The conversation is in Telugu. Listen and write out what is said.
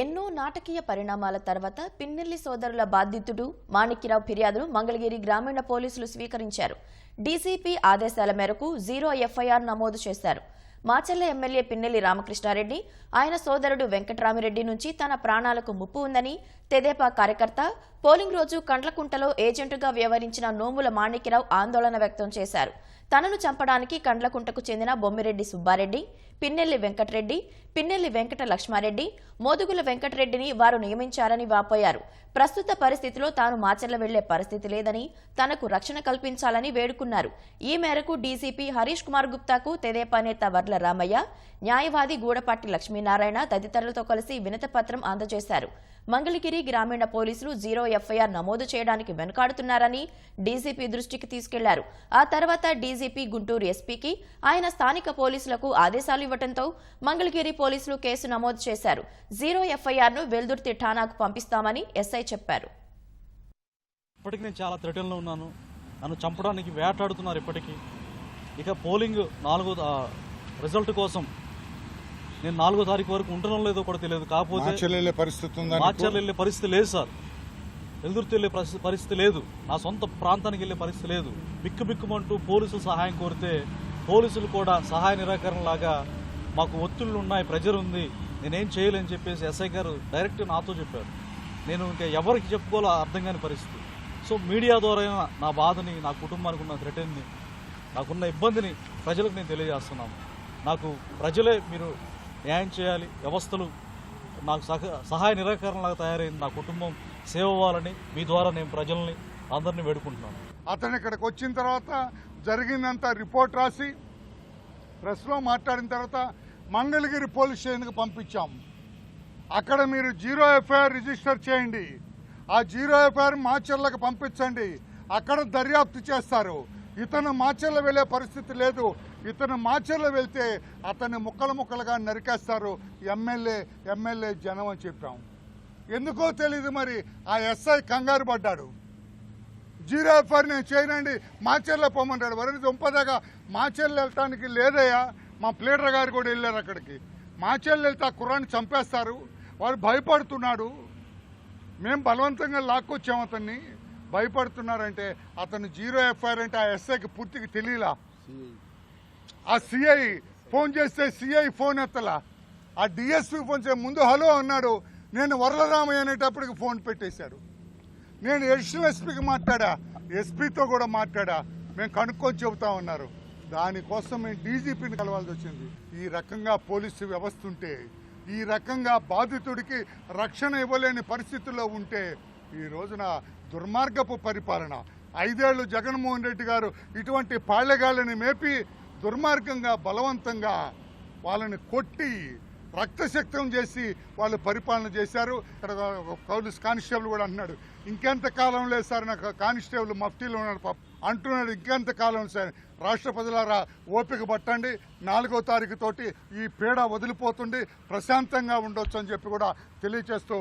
ఎన్నో నాటకీయ పరిణామాల తర్వాత పిన్నెల్లి సోదరుల బాధితుడు మాణిక్యరావు ఫిర్యాదును మంగళగిరి గ్రామీణ పోలీసులు స్వీకరించారు. డీసీపీ ఆదేశాల మేరకు జీరో ఎఫ్ఐఆర్ నమోదు చేశారు. మాచర్ల ఎమ్మెల్యే పిన్నెల్లి రామకృష్ణారెడ్డి ఆయన సోదరుడు వెంకటరామిరెడ్డి నుంచి తన ప్రాణాలకు ముప్పు ఉందని తెదేపా కార్యకర్త పోలింగ్ రోజు కండ్లకుంటలో ఏజెంటుగా వ్యవహరించిన నోముల మాణిక్యరావు ఆందోళన వ్యక్తం చేశారు. తనను చంపడానికి కండ్లకుంటకు చెందిన బొమ్మిరెడ్డి సుబ్బారెడ్డి పిన్నెల్లి వెంకటరెడ్డి పిన్నెల్లి వెంకట లక్ష్మారెడ్డి మోదుగుల వెంకటరెడ్డిని వారు నియమించారని వాపోయారు. ప్రస్తుత పరిస్థితిలో తాను మాచర్ల వెళ్ళే పరిస్థితి లేదని తనకు రక్షణ కల్పించాలని వేడుకున్నారు. ఈ మేరకు డీసీపీ హరీష్ కుమార్ గుప్తాకు తెదేపా నేత వర్ల రామయ్య న్యాయవాది గూడపాటి లక్ష్మీనారాయణ తదితరులతో కలిసి వినతిపత్రం అందజేశారు. మంగళగిరి గ్రామీణ పోలీసులు జీరో ఎఫ్ఐఆర్ నమోదు చేయడానికి వెనుకాడుతున్నారని డీజీపీ దృష్టికి తీసుకెళ్ళారు. ఆ తర్వాత డీజీపీ గుంటూరు ఎస్పీకి ఆయన స్థానిక పోలీసులకు ఆదేశాలు ఇవ్వడంతో మంగళగిరి పోలీసులు కేసు నమోదు చేశారు. జీరో ఎఫ్ఐఆర్ను వెల్దుర్తి ఠానాకు పంపిస్తామని ఎస్ఐ చెప్పారు. ఇప్పటికి నేను చాలా థ్రెటన్లో ఉన్నాను. నన్ను చంపడానికి వేటాడుతున్నారు ఇప్పటికీ. ఇక పోలింగ్ నాలుగో రిజల్ట్ కోసం నేను నాలుగో తారీఖు వరకు ఉంటున్నాం లేదో కూడా తెలియదు. కాకపోతే పరిస్థితి? మార్చర్లు వెళ్ళే పరిస్థితి లేదు సార్. వెల్దుర్తి వెళ్ళే పరిస్థితి పరిస్థితి లేదు. నా సొంత ప్రాంతానికి వెళ్ళే పరిస్థితి లేదు. బిక్కు బిక్కుమంటూ పోలీసులు సహాయం కోరితే పోలీసులు కూడా సహాయ నిరాకరణ లాగా మాకు ఒత్తిళ్ళు ఉన్నాయి ప్రెజర్ ఉంది. నేనేం చేయలేని చెప్పేసి ఎస్ఐ గారు డైరెక్ట్ నాతో చెప్పారు. నేను ఇంకా ఎవరికి చెప్పుకోవాలో అర్థం కాని పరిస్థితి. సో మీడియా ద్వారా నా బాధని నా కుటుంబానికి ఉన్న థ్రెటన్ని నాకున్న ఇబ్బందిని ప్రజలకు నేను తెలియజేస్తున్నాను. నాకు ప్రజలే మీరు న్యాయం చేయాలి. వ్యవస్థలు నాకు సహ సహాయ నిరాకరణలాగా తయారైంది నా కుటుంబం. సేవ అవ్వాలని మీ ద్వారా నేను ప్రజల్ని అందరినీ వేడుకుంటున్నాను. అతను ఇక్కడికి వచ్చిన తర్వాత జరిగిందంతా రిపోర్ట్ రాసి ప్రెస్లో మాట్లాడిన తర్వాత మంగళగిరి పోలీస్ స్టేషన్కి పంపించాం. అక్కడ మీరు జీరో ఎఫ్ఐఆర్ రిజిస్టర్ చేయండి. ఆ జీరో ఎఫ్ఐఆర్ మాచర్లకు పంపించండి. అక్కడ దర్యాప్తు చేస్తారు. ఇతను మాచర్ల వెళ్ళే పరిస్థితి లేదు. ఇతను మాచర్ల వెళ్తే అతన్ని ముక్కలు ముక్కలుగా నరికేస్తారు. ఎమ్మెల్యే ఎమ్మెల్యే జనం అని చెప్పాం. ఎందుకో తెలియదు మరి ఆ ఎస్ఐ కంగారు పడ్డాడు. జీరో ఎఫ్ఆర్ నేను చేయనండి మాచర్ల పోమంటాడు. వరని దుంపదాగా మాచర్లు వెళ్ళటానికి లేదయ్యా మా ప్లేడర్ గారు కూడా వెళ్ళారు అక్కడికి. మాచర్లు వెళ్తే ఆ కుర్రాన్ని చంపేస్తారు. వాడు భయపడుతున్నాడు. మేము బలవంతంగా లాక్కొచ్చాము అతన్ని. భయపడుతున్నారంటే అతను జీరో ఎఫ్ఐఆర్ అంటే ఆ ఎస్ఐకి పూర్తిగా తెలియలా. ఆ సిఐ ఫోన్ చేస్తే సిఐ ఫోన్ ఎత్తలా. ఆ డిఎస్పి ఫోన్ చేయ ముందు హలో అన్నాడు. నేను వరలరామయ్య అనేటప్పటికి ఫోన్ పెట్టేశాడు నేను ఎడిషనల్ ఎస్పీకి మాట్లాడా? ఎస్పీతో కూడా మాట్లాడా? మేము కనుక్కొని చెబుతా ఉన్నారు. దానికోసం మేము డీజీపీని కలవాల్సి వచ్చింది. ఈ రకంగా పోలీసు వ్యవస్థ ఉంటే ఈ రకంగా బాధితుడికి రక్షణ ఇవ్వలేని పరిస్థితుల్లో ఉంటే ఈ రోజున దుర్మార్గపు పరిపాలన. ఐదేళ్ళు జగన్మోహన్ రెడ్డి గారు ఇటువంటి పాళ్యగాళ్ళని మేపి దుర్మార్గంగా బలవంతంగా వాళ్ళని కొట్టి రక్తశక్తం చేసి వాళ్ళు పరిపాలన చేశారు. ఇక్కడ ఒక కానిస్టేబుల్ కూడా అంటున్నాడు. ఇంకెంత కాలం లేదు సార్ నాకు కానిస్టేబుల్ మఫ్టీలో ఉన్నాడు అంటున్నాడు ఇంకెంత కాలం సార్ రాష్ట్ర ప్రజలారా ఓపిక పట్టండి. నాలుగో తారీఖు తోటి ఈ పీడ వదిలిపోతుంది. ప్రశాంతంగా ఉండొచ్చు అని చెప్పి కూడా తెలియచేస్తూ